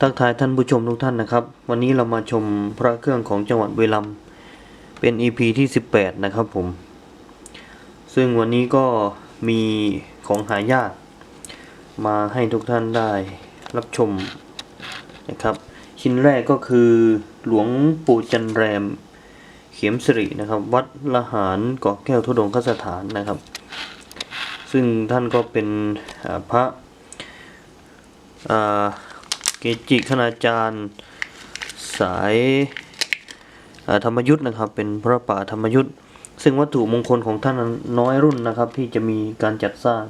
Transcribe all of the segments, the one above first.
ทักทายท่านผู้ชมทุกท่านนะครับ วันนี้เรามาชมพระเครื่องของจังหวัดบุรีรัมเป็น EP ที่ 18 นะครับผม ซึ่งวันนี้ก็มีของหายากมาให้ทุกท่านได้รับชมนะครับ ชิ้นแรกก็คือหลวงปู่จันแรม เขียมสิรินะครับ วัดละหารเกาะแก้วทุดงคสถานนะครับ ซึ่งท่านก็เป็นพระอ่า จิคณาจารย์ สายธรรมยุทธ์นะครับ เป็นพระป่าธรรมยุทธ์ซึ่งวัตถุมงคลของท่านน้อยรุ่นนะครับ ที่จะมีการจัดสร้าง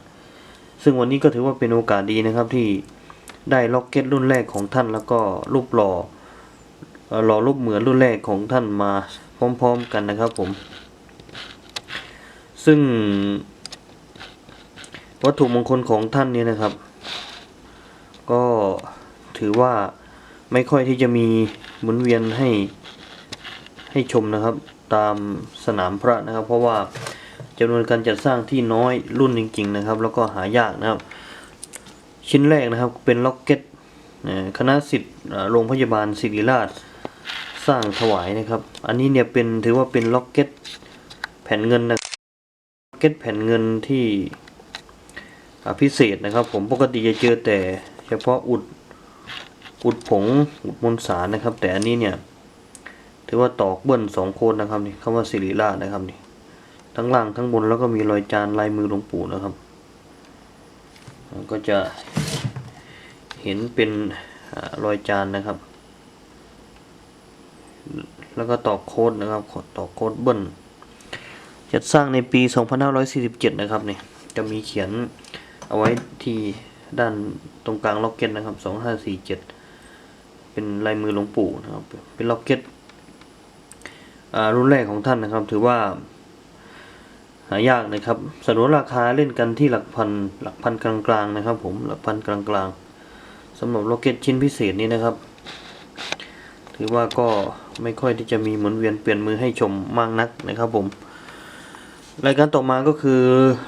ซึ่งวันนี้ก็ถือว่าเป็นโอกาสดีนะครับที่ได้ล็อกเก็ตรุ่นแรกของท่านแล้วก็รูปหล่อเอ่อหล่อรูปเหมือนรุ่นแรกของท่านมาพร้อมๆกันนะครับผม ซึ่งวัตถุมงคลของท่านนี้นะครับ ก็ ถือว่าไม่ค่อยที่จะมีหมุนเวียนให้ให้ชมนะครับ ตามสนามพระนะครับ เพราะว่าจำนวนการจัดสร้างที่น้อยรุ่นจริง ๆ นะครับ แล้วก็หายากนะครับ ชิ้นแรกนะครับเป็นล็อกเก็ตคณะสิทธิ์โรงพยาบาลศิริราชสร้างถวายนะครับ อันนี้เนี่ยเป็นถือว่าเป็นล็อกเก็ตแผ่นเงินนะล็อกเก็ตแผ่นเงินที่พิเศษนะครับ ผมปกติจะเจอแต่เฉพาะอุด อุดผงอุดมวลสารนะครับ แต่อันนี้เนี่ยถือว่าตอกเบิ้ลสองโคนนะครับนี่คำว่าศิริราชนะครับนี่ทั้งล่างทั้งบนแล้วก็มีรอยจานลายมือหลวงปู่นะครับก็จะเห็นเป็นอรอยจานนะครับ แล้วก็ตอกโค้ดนะครับตอกโค้ดเบิ้ลจัดสร้างในปี 2547 นะครับนี่จะมีเขียนเอาไว้ที่ด้านตรงกลางล็อกเก็ตนะครับ 2547 เป็นลายมือหลวงปู่นะครับ เป็นล็อกเก็ตรุ่นแรกของท่านนะครับ ถือว่า หายากนะครับสนุนราคาเล่นกันที่หลักพันหลักพันกลางๆนะครับ ผมหลักพันกลางๆสำหรับโรเก็ตชิ้นพิเศษนี้นะครับ ถือว่าก็ไม่ค่อยที่จะมีหมุนเวียนเปลี่ยนมือให้ชมมากนักนะครับ ผมรายการต่อมาก็คือ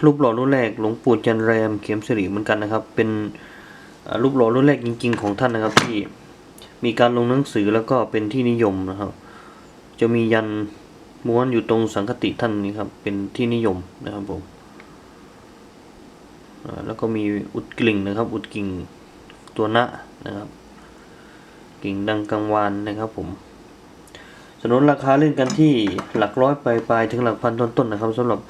รูปหล่อรุ่นแรกหลวงปู่จันแรมเขียมสิริเหมือนกันนะครับ เป็นรูปหล่อรุ่นแรกจริง ๆ ของท่านนะครับที่ มีการลงหนังสือแล้วก็เป็นที่นิยมนะครับ จะมียันม้วนอยู่ตรงสังคติท่านนี้ครับ เป็นที่นิยมนะครับผมแล้วก็มีอุดกลิ่งนะครับ อุดกิ่งตัวณนะครับกิ่งดังกังวานนะครับผมสนุนราคาเล่นกันที่หลักร้อยปลายๆถึงหลักพันต้นๆนะครับสำหรับ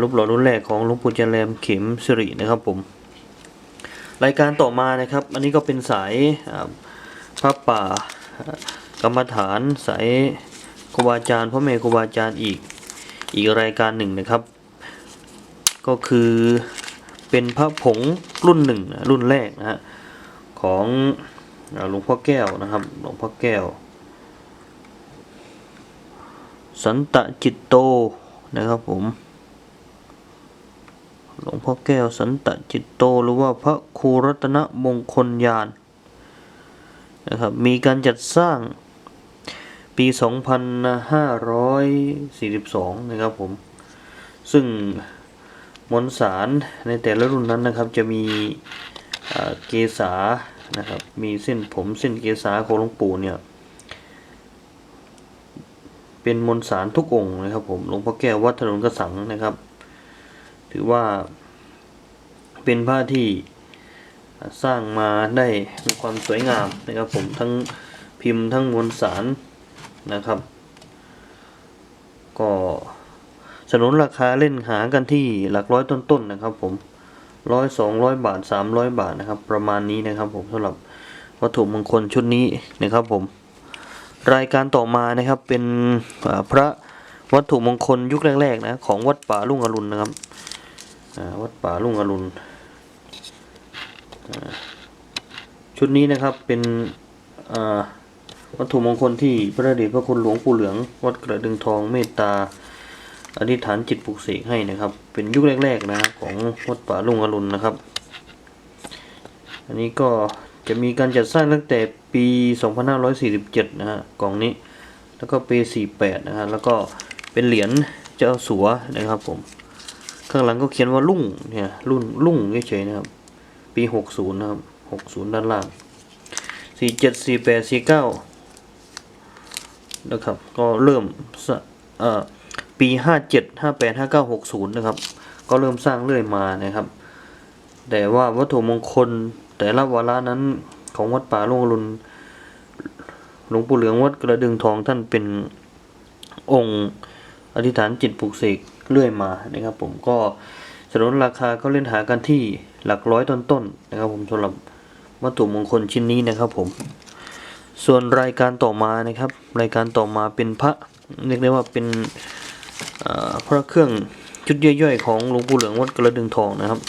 รูปหล่อรุ่นแรกของหลวงปู่จันแรมเข็มสิรินะครับผม รายการต่อมานะครับ อันนี้ก็เป็นสายอ่า พระป่า กรรมฐานสายครูบาอาจารย์พ่อแม่ครูบาอาจารย์อีกอีกรายการหนึ่งนะครับ ก็คือเป็นพระผงรุ่นหนึ่งนะรุ่นแรกนะฮะของหลวงพ่อแก้วนะครับหลวงพ่อแก้ว สันตะจิตโตนะครับผมหลวงพ่อแก้วสันตะจิตโตหรือว่าพระครูรัตนมงคลยาน นะครับมีการจัดสร้างปี 2542 นะครับผม ซึ่งมวลสารในแต่ละรุ่นนั้นนะครับจะมีเกษานะครับมีเส้นผมเส้นเกษาของหลวงปู่เนี่ยเป็นมนสารทุกองค์นะครับผมหลวงพ่อแก้ววัดถนนกระสังนะครับ ถือว่าเป็นผ้าที่ สร้างมาได้มีความสวยงามนะครับผมทั้งพิมพ์ทั้งมวลสารนะครับ ก็สนุนราคาเล่นหากันที่หลักร้อยต้นๆนะครับผมร้อยสองร้อยบาทสามร้อยบาทนะครับ ประมาณนี้นะครับผมสำหรับวัตถุมงคลชุดนี้นะครับผมรายการต่อมานะครับเป็นพระวัตถุมงคลยุคแรกๆนะของวัดป่าลุ่งอรุณนะครับวัดป่าลุ่งอรุณ ชุดนี้นะครับเป็นวัตถุมงคลที่พระเดชพระคุณหลวงปู่เหลือง วัดกระดึงทองเมตตา อธิษฐานจิตปลุกเสกให้นะครับ เป็นยุคแรกๆนะของวัดป่าลุงอรุณนะครับ อันนี้ก็จะมีการจัดสร้างตั้งแต่ปี 2547 นะฮะกล่องนี้ แล้วก็ปี 48 นะฮะแล้วก็เป็นเหรียญเจ้าสัวนะครับผม ข้างหลังก็เขียนว่าลุ่งเนี่ยรุ่นลุ่งเฉยๆนะครับ ปี60นะครับ60ด้านล่างสี่เจ็ดสี่แปดสี่เก้านะครับ ก็เริ่มเอ่อปีห้าเจ็ดห้าแปดห้าเก้าหกศูนย์นะครับ ก็เริ่มสร้างเรื่อยมานะครับ แต่ว่าวัตถุมงคลแต่ละวาระนั้นของวัดป่าหลวงอรุณหลวงปู่เหลืองวัดกระดึงทองท่านเป็นองค์อธิษฐานจิตปลุกเสกเรื่อยมานะครับ ผมก็สนุนราคาก็เล่นหากันที่ หลักร้อยต้นๆนนะครับผมสำหรับวัตถุมงคลชิ้นนี้นะครับผม ส่วนรายการต่อมานะครับ รายการต่อมาเป็นพระเรียกได้ว่าเป็นพระเครื่องชุดย่อยๆของหลวงปู่เหลืองวัดกระดึงทองนะครับ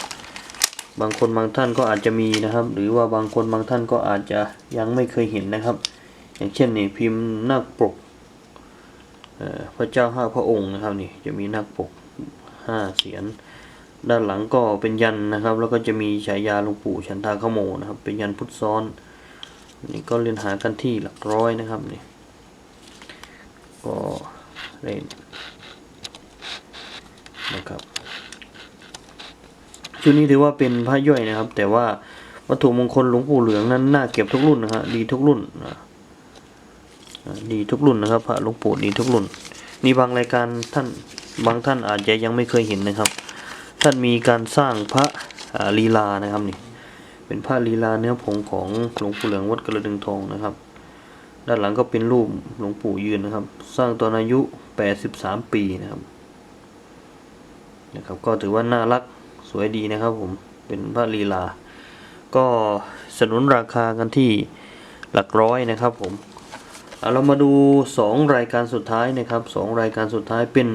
บางคนบางท่านก็อาจจะมีนะครับ หรือว่าบางคนบางท่านก็อาจจะยังไม่เคยเห็นนะครับ อย่างเช่นนี่พิมพ์นาคปกพระเจ้าห้าพระองค์นะครับนี่จะมีนาคปกห้าเสียน ด้านหลังก็เป็นยันนะครับ แล้วก็จะมีฉายาหลวงปู่ชันทาขโมนะครับ เป็นยันพุทธซ้อนนี่ก็เรียนหากันที่หลักร้อยนะครับนี่ก็เล่นนะครับชุดนี้ถือว่าเป็นพระย่อยนะครับ แต่ว่าวัตถุมงคลหลวงปู่เหลืองนั้นน่าเก็บทุกรุ่นนะฮะดีทุกรุ่นนะดีทุกรุ่นนะครับพระหลวงปู่ดีทุกรุ่นมีบางรายการท่านบางท่านอาจจะยังไม่เคยเห็นนะครับ ท่านมีการสร้างพระลีลานะครับนี่เป็นผ้าลีลาเนื้อผงของหลวงปู่เหลืองวัดกระดึงทองนะครับ ด้านหลังก็เป็นรูปหลวงปู่ยืนนะครับ สร้างตอนอายุ 83 ปีนะครับนะครับ ก็ถือว่าน่ารักสวยดีนะครับผมเป็นผ้าลีลา ก็สนุนราคากันที่หลักร้อยนะครับผมเอาเรามาดู 2 รายการสุดท้ายนะครับสองรายการสุดท้ายเป็น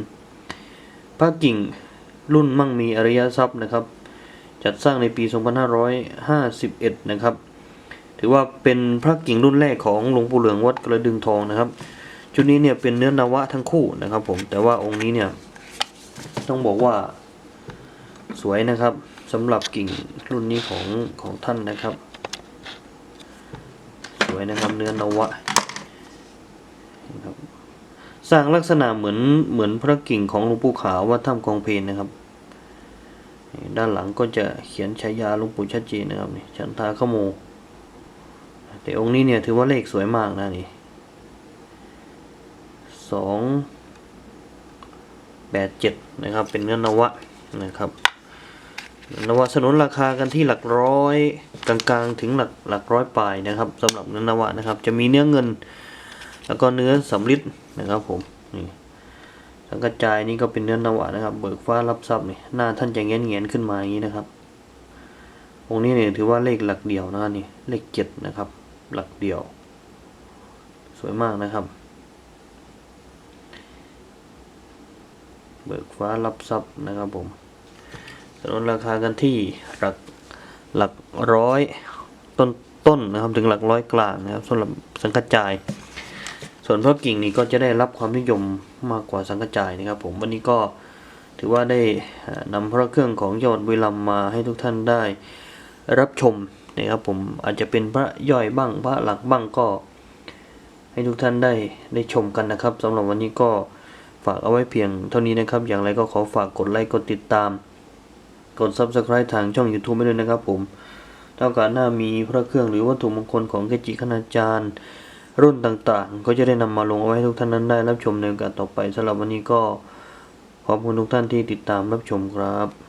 พระกิ่ง รุ่นมั่งมีอริยทรัพย์นะครับ จัดสร้างในปี 2551 นะครับ ถือว่าเป็นพระกิ่งรุ่นแรกของหลวงปู่เหลืองวัดกระดึงทองนะครับ ชุดนี้เนี่ยเป็นเนื้อนวะทั้งคู่นะครับ ผมแต่ว่าองค์นี้เนี่ยต้องบอกว่าสวยนะครับสำหรับกิ่งรุ่นนี้ของของท่านนะครับ สวยนะครับเนื้อนวะนะครับ สร้างลักษณะเหมือนเหมือนพระกิ่งของหลวงปู่ขาววัดถ้ำกองเพลนนะครับ ด้านหลังก็จะเขียนฉายาหลวงปู่ชัดเจนนะครับนี่ฉันทาขโม แต่องค์นี้เนี่ยถือว่าเลขสวยมากนะนี่สองแปดเจ็ดนะครับ เป็นเงินนวะนะครับนวะสนุนราคากันที่หลักร้อยกลางๆถึงหลักหลักร้อยปลายนะครับสำหรับเงินนวะนะครับ จะมีเนื้อเงิน แล้วก็เนื้อสำลิด นะครับผมนี่สังกระจายนี่ก็เป็นเนื้อนวะนะครับ เบิกฟ้ารับทรัพย์นี่หน้าท่านจะเงี้ยเงี้ยขึ้นมาอย่างนี้นะครับองค์นี้เนี่ยถือว่าเลขหลักเดียวนะนี่เลขเจ็ดนะครับ หลักเดียว สวยมากนะครับ เบิกฟ้ารับทรัพย์นะครับผมสนุนราคากันที่หลักหลักร้อยต้นต้นนะครับถึงหลักร้อยกลางนะครับสำหรับสังกระจาย ส่วนพระกิ่งนี่ก็จะได้รับความนิยมมากกว่าสังกจายนะครับ ผมวันนี้ก็ถือว่าได้นำพระเครื่องของยอดบุรีรัมมาให้ทุกท่านได้รับชมนะครับผมอาจจะเป็นพระย่อยบ้างพระหลักบ้างก็ให้ทุกท่านได้ได้ชมกันนะครับสำหรับวันนี้ก็ฝากเอาไว้เพียงเท่านี้นะครับ อย่างไรก็ขอฝากกดไลค์กดติดตาม กด Subscribe ทางช่อง YouTube ไปด้วยนะครับผมถ้าโอกาสหน้ามีพระเครื่องหรือวัตถุมงคลของเกจิคณาจารย์ รุ่นต่างๆ ก็จะได้นำมาลงเอาไว้ทุกท่านนั้นได้รับชมในโอกาสต่อไปสำหรับวันนี้ก็ขอบคุณทุกท่านที่ติดตามรับชมครับ